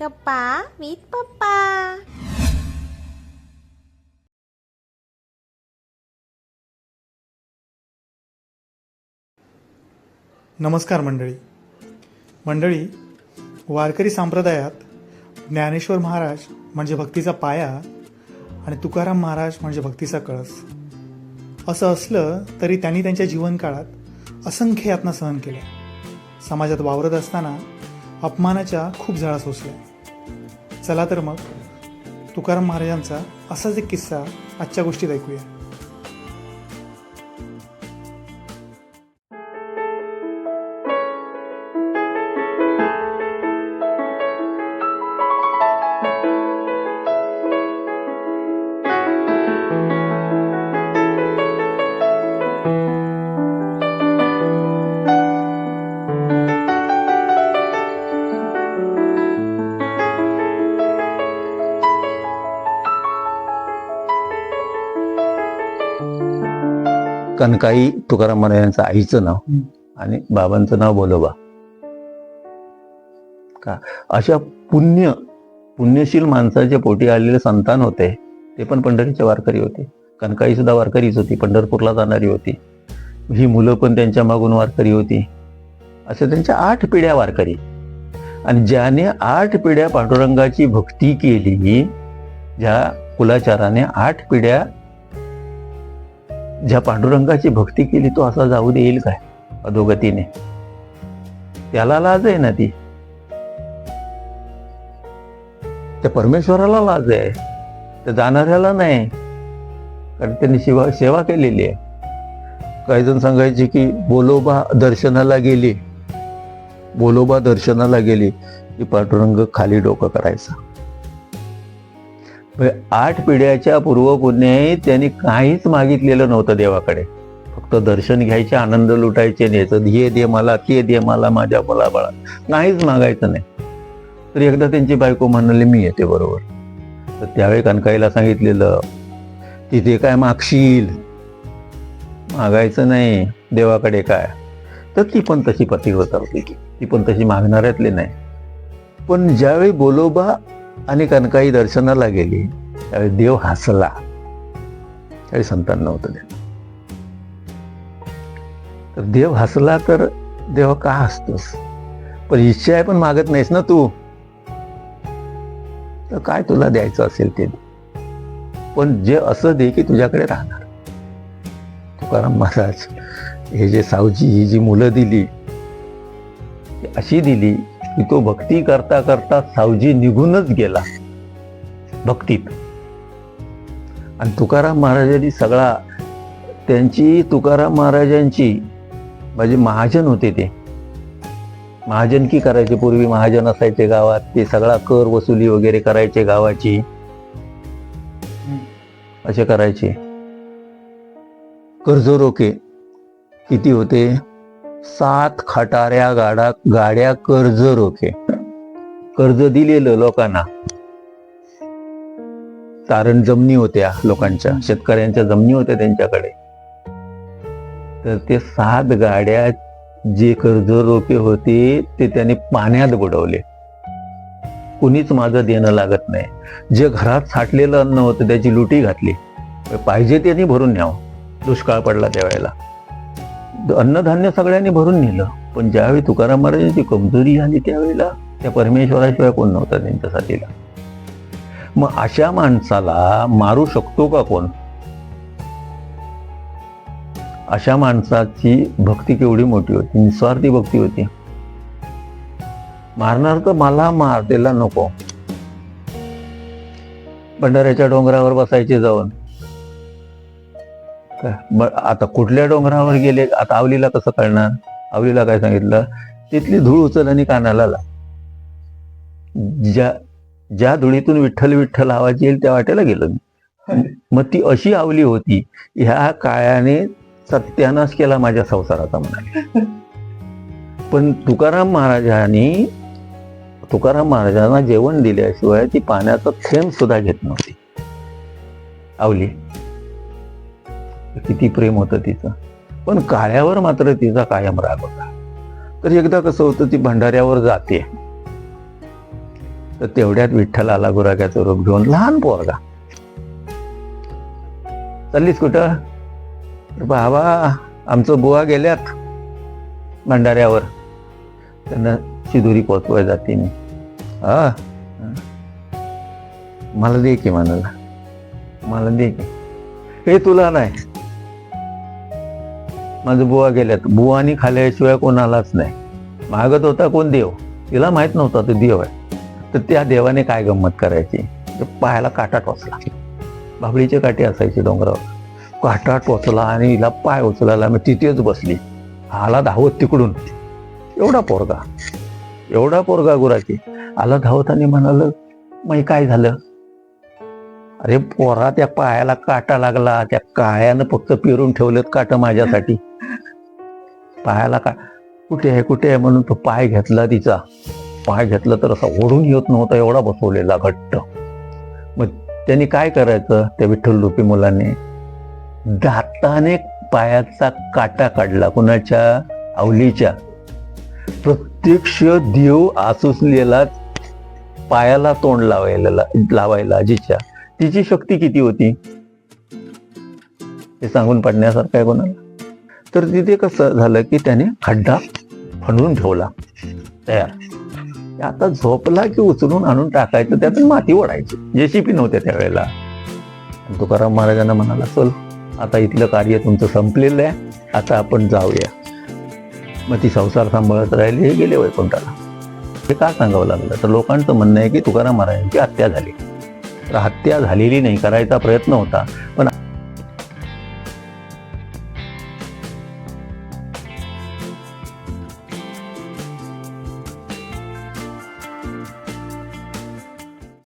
गप्पा विथ पप्पा नमस्कार मंडळी. मंडळी वारकरी संप्रदायात ज्ञानेश्वर महाराज म्हणजे भक्तीचा पाया आणि तुकाराम महाराज म्हणजे भक्तीचा कळस. असं असलं तरी त्यांनी त्यांच्या जीवनकाळात असंख्य यातना सहन केल्या. समाजात वावरत असताना अपमानाच्या खूप झळा सोसल्या. चला तर मग तुकाराम महाराजांचा असाच एक किस्सा आजच्या गोष्टीत ऐकूया. कनकाई तुकाराम महाराजांचं आईचं नाव आणि बाबांचं नाव बोलोबा. का? अशा पुण्य पुण्यशील माणसाच्या पोटी आलेले संतान होते. ते पण पंढरीचे वारकरी होते. कनकाई सुद्धा वारकरीच होती. पंढरपूरला जाणारी होती. ही मुलं पण त्यांच्या मागून वारकरी होती. अशा त्यांच्या आठ पिढ्या वारकरी. आणि ज्याने आठ पिढ्या पांडुरंगाची भक्ती केली ज्या कुलाचाराने आठ पिढ्या ज्या पांडुरंगाची भक्ती केली तो असा जाऊ देईल काय? अधोगतीने. त्याला लाज आहे ना ती. त्या परमेश्वराला लाज आहे. त्या जाणाऱ्याला नाही. कारण त्यांनी शिवा सेवा केलेली आहे. काही जण सांगायचे की बोलोबा दर्शनाला गेली. बोलोबा दर्शनाला गेली. की पांडुरंग खाली डोकं करायचा. म्हणजे आठ पिढ्याच्या पूर्वपुण्याही त्यांनी काहीच मागितलेलं नव्हतं देवाकडे. फक्त दर्शन घ्यायचे आनंद लुटायचे न्यायचं हे दे मला ते दे मला माझ्या मुलाबाळा काहीच मागायचं नाही. तर एकदा त्यांची बायको म्हणाली मी येते बरोबर. तर त्यावेळी कणकाईला सांगितलेलं तिथे काय मागशील? मागायचं नाही. देवाकडे काय? तर ती पण तशी पती होता होती ती पण तशी मागणाऱ्यातली नाही. पण ज्यावेळी बोलोबा आणि कनकाई दर्शनाला गेली त्यावेळी देव हसला. त्यावेळी संतान नव्हतं त्याला तर देव हसला तर देव का हसतोस? पण इच्छा आहे पण मागत नाहीस ना तू. तर काय तुला द्यायचं असेल ते पण जे असं दे की तुझ्याकडे राहणार. तुकाराम महाराज हे जे सावजी ही जी मुलं दिली अशी दिली की तो भक्ती करता करता सावजी निघूनच गेला. भक्तीत. आणि तुकाराम महाराजांनी सगळा त्यांची तुकाराम महाराजांची म्हणजे महाजन होते ते. महाजन की करायचे पूर्वी? महाजन असायचे गावात. ते सगळा कर वसुली वगैरे करायचे गावाची. असे करायचे. कर्ज रोखे किती होते? सात खटाऱ्या गाडा गाड्या कर्ज रोखे. कर्ज दिलेलं लोकांना. तारण जमनी होत्या लोकांच्या शेतकऱ्यांच्या जमनी होत्या त्यांच्याकडे. तर ते सात गाड्या जे कर्ज रोखे होते ते त्याने पाण्यात बुडवले. कुणीच माझं देणं लागत नाही. जे घरात साठलेलं अन्न होतं त्याची लुटी घातली. पाहिजे त्यांनी भरून न्यावं. दुष्काळ पडला त्यावेळेला. अन्नधान्य सगळ्यांनी भरून नेलं. पण ज्यावेळी तुकाराम महाराजांची कमजोरी झाली त्यावेळेला त्या परमेश्वराशिवाय कोण नव्हता त्यांच्या साथीला मग अशा माणसाला मारू शकतो का कोण? अशा माणसाची भक्ती केवढी मोठी होती. निस्वार्थी भक्ती होती. मारणार तर मला मार त्याला नको. भंडाऱ्याच्या डोंगरावर बसायचे जाऊन. आता कुठल्या डोंगरावर गेले? आता आवलीला कसं कळणार? आवलीला काय सांगितलं? तिथली धूळ उचल आणि कानाला लाव. ज्या ज्या धुळीतून विठ्ठल विठ्ठल आवाज येईल त्या वाटेला गेलो मी. मग ती अशी आवली होती ह्या काळाने सत्यानाश केला माझ्या संसाराचा म्हणाले पण तुकाराम महाराजांनी तुकाराम महाराजांना जेवण दिल्याशिवाय ती पाण्याचा थेंब सुद्धा घेत नव्हती. आवली. किती प्रेम होतं तिचं. पण काळ्यावर मात्र तिचा कायम राग होता. तर एकदा कसं होतं ती भंडाऱ्यावर जाते. तर तेवढ्यात विठ्ठल आला गुराख्याचं रूप घेऊन लहान पोरगा. चाललीस कुठं? बाबा आमचं बुवा गेल्यात भंडाऱ्यावर. त्यांना शिदुरी पोचवाय जाते मी. हा? मला दे की म्हणाला मला दे की. हे तुला नाही. माझं बुवा गेल्यात. बुवानी खाल्ल्याशिवाय कोणालाच नाही. मागत होता कोण देव? तिला माहीत नव्हता तो देव आहे. तर त्या देवाने काय गंमत करायची? तर पायाला काटा टोचला. बाबळीचे काटे असायचे डोंगरावर. काटा टोचला आणि हिला पाय उचलायला मी तिथेच बसली. आला धावत तिकडून. एवढा पोरगा. एवढा पोरगा गुराची आला धावत आणि म्हणाल मग काय झालं? अरे पोरा त्या पायाला काटा लागला. त्या कायानं फक्त पेरून ठेवलेत काट माझ्यासाठी. पायाला का कुठे आहे कुठे आहे म्हणून तो पाय घेतला तिचा. पाय घेतला तर असा ओढून येत नव्हता एवढा बसवलेला घट्ट. मग त्यांनी काय करायचं त्या विठ्ठल रुपी मुलाने? दाताने पायाचा काटा काढला कुणाच्या? आवलीच्या. प्रत्यक्ष देव आसुसलेला पायाला तोंड लावायला लावायला जिच्या तिची शक्ती किती होती? हे सांगून पडण्यासारखं आहे कोणाला? तर तिथे कसं झालं की त्याने खड्डा खणून ठेवला. तयार. आता झोपला की उचलून आणून टाकायचं त्यातून माती ओढायची. जेसीपी नव्हत्या त्यावेळेला. तुकाराम महाराजांना म्हणाला चल आता इथलं कार्य तुमचं संपलेलं आहे. आता आपण जाऊया. मग ती संसार सांभाळत राहिली हे गेले वैकुंठाला. हे का सांगावं लागलं? तर लोकांचं म्हणणं आहे की तुकाराम महाराजांची हत्या झाली. हत्या झालेली नाही करायचा प्रयत्न होता. पण